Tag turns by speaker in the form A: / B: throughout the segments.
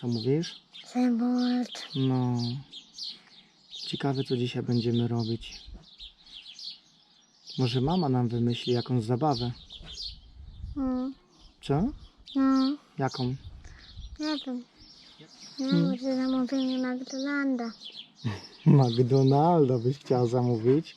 A: Co mówisz?
B: Zebolt.
A: No. Ciekawe, co dzisiaj będziemy robić. Może mama nam wymyśli jakąś zabawę.
B: No,
A: Co?
B: no,
A: Jaką?
B: nie wiem. No,
A: Hmm.
B: może zamówimy McDonalda.
A: McDonalda byś chciała zamówić.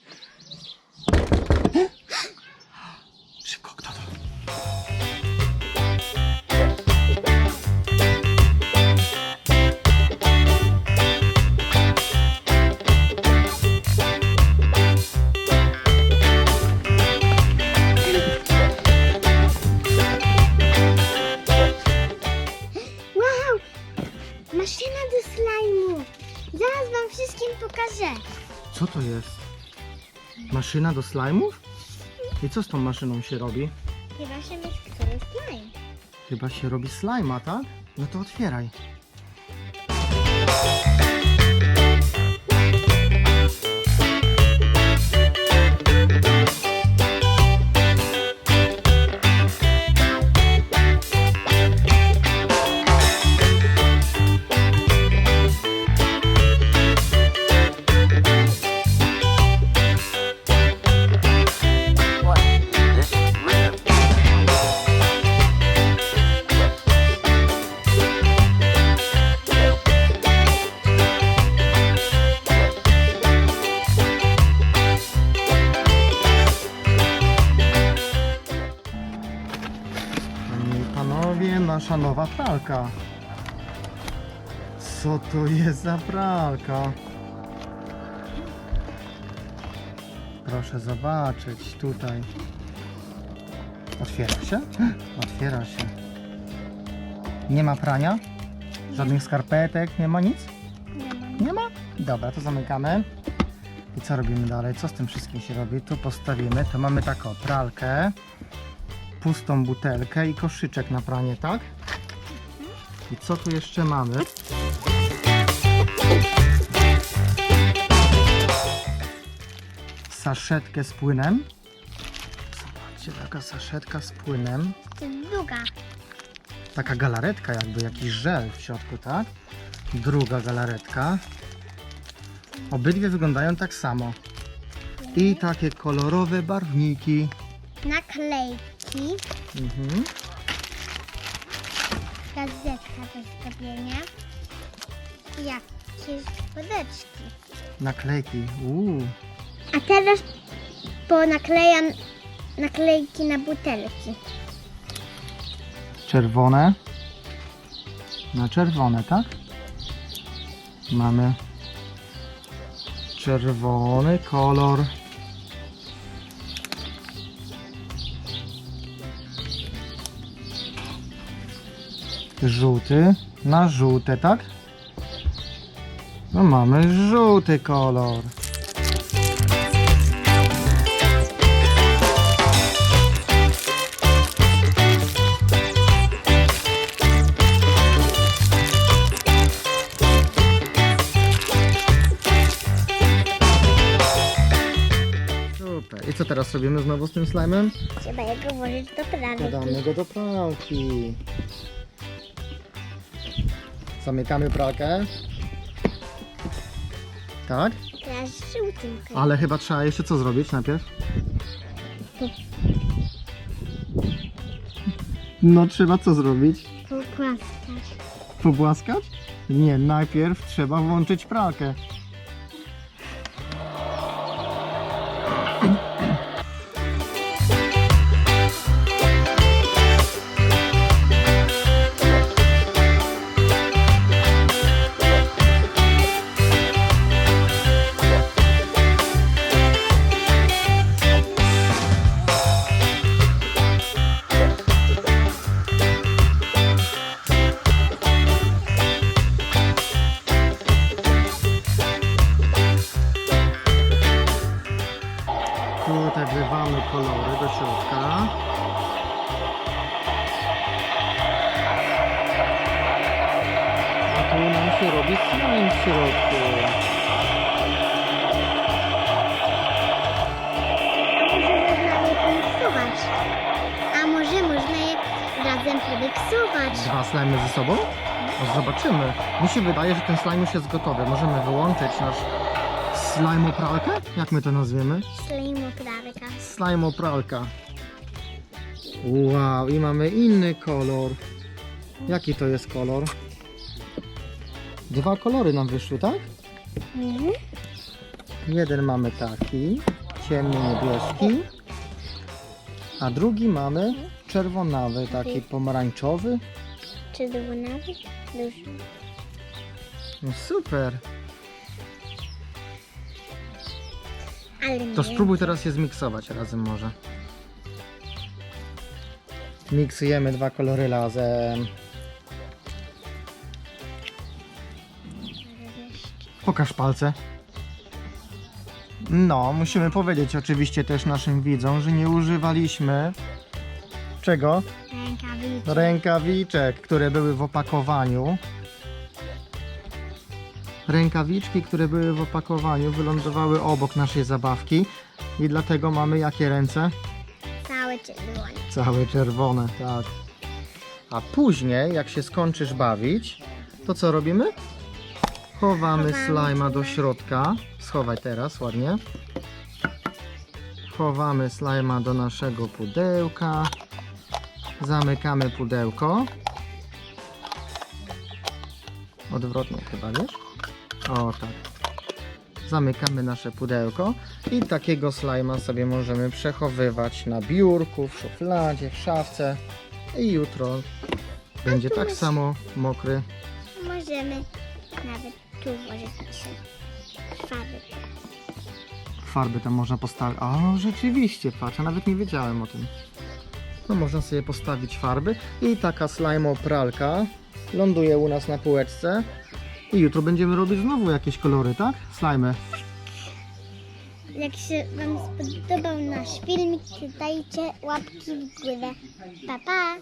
A: To jest? Maszyna do slajmów? I co z tą maszyną się robi?
B: Chyba się myśli, slime.
A: Chyba się robi slajma, tak? No to otwieraj. Nasza nowa pralka. Co to jest za pralka? Proszę zobaczyć tutaj. Otwiera się? Otwiera się. Nie ma prania? Żadnych skarpetek, nie ma nic?
B: Nie
A: ma? Dobra, to zamykamy. I co robimy dalej? Co z tym wszystkim się robi? Tu postawimy, to mamy taką pralkę, pustą butelkę i koszyczek na pranie, tak? I co tu jeszcze mamy? Saszetkę z płynem. Zobaczcie, taka saszetka z płynem.
B: To jest długa.
A: Taka galaretka, jakby jakiś żel w środku, tak? Druga galaretka. Obydwie wyglądają tak samo. I takie kolorowe barwniki.
B: Naklejki.
A: Mhm.
B: Gazetka do zrobienia. I jakieś wodeczki.
A: Naklejki. Uuu.
B: A teraz ponaklejam naklejki na butelki.
A: Czerwone. Na czerwone, tak? Mamy czerwony kolor. Żółty na żółte, tak? No mamy żółty kolor. Super. I co teraz robimy znowu z tym slime'em?
B: Trzeba jego włożyć do pralki.
A: Dodamy go do pralki. Zamykamy pralkę. Tak?
B: Teraz żółtym kolorem.
A: Ale chyba trzeba jeszcze co zrobić najpierw? No trzeba co zrobić?
B: Pogłaskać.
A: Pobłaskać? Nie, najpierw trzeba włączyć pralkę. Tu nam się robi w środku.
B: A może można je razem pomiksować?
A: Dwa slimy ze sobą? No zobaczymy. Mi się wydaje, że ten slime już jest gotowy. Możemy wyłączyć nasz slime-opralkę? Jak my to nazwiemy?
B: Slejmoprawka.
A: Slime-opralka. Wow, i mamy inny kolor. Jaki to jest kolor? Dwa kolory nam wyszły, tak?
B: Mhm.
A: Jeden mamy taki, ciemny niebieski, a drugi mamy czerwonawy, taki pomarańczowy.
B: Czy dwunawy? Duży.
A: No super.
B: Ale
A: To spróbuj teraz je zmiksować razem może. Miksujemy dwa kolory razem. Pokaż palce. No, musimy powiedzieć oczywiście też naszym widzom, że nie używaliśmy czego?
B: Rękawiczki.
A: Rękawiczek, które były w opakowaniu. Rękawiczki, które były w opakowaniu, wylądowały obok naszej zabawki i dlatego mamy jakie ręce?
B: Całe czerwone.
A: Całe czerwone, tak. A później, jak się skończysz bawić, to co robimy? Chowamy slajma do środka. Schowaj teraz ładnie. Chowamy slajma do naszego pudełka. Zamykamy pudełko. Odwrotnie chyba, wiesz? O tak. Zamykamy nasze pudełko i takiego slajma sobie możemy przechowywać na biurku, w szufladzie, w szafce i jutro będzie tak samo mokry.
B: Możemy nawet tu włożyć nasze farby.
A: Farby tam można postawić. O, rzeczywiście, patrz, ja nawet nie wiedziałem o tym. No można sobie postawić farby i taka slime pralka ląduje u nas na półeczce i jutro będziemy robić znowu jakieś kolory, tak? Slime.
B: Jak się Wam spodobał nasz filmik, dajcie łapki w górę. Pa, pa!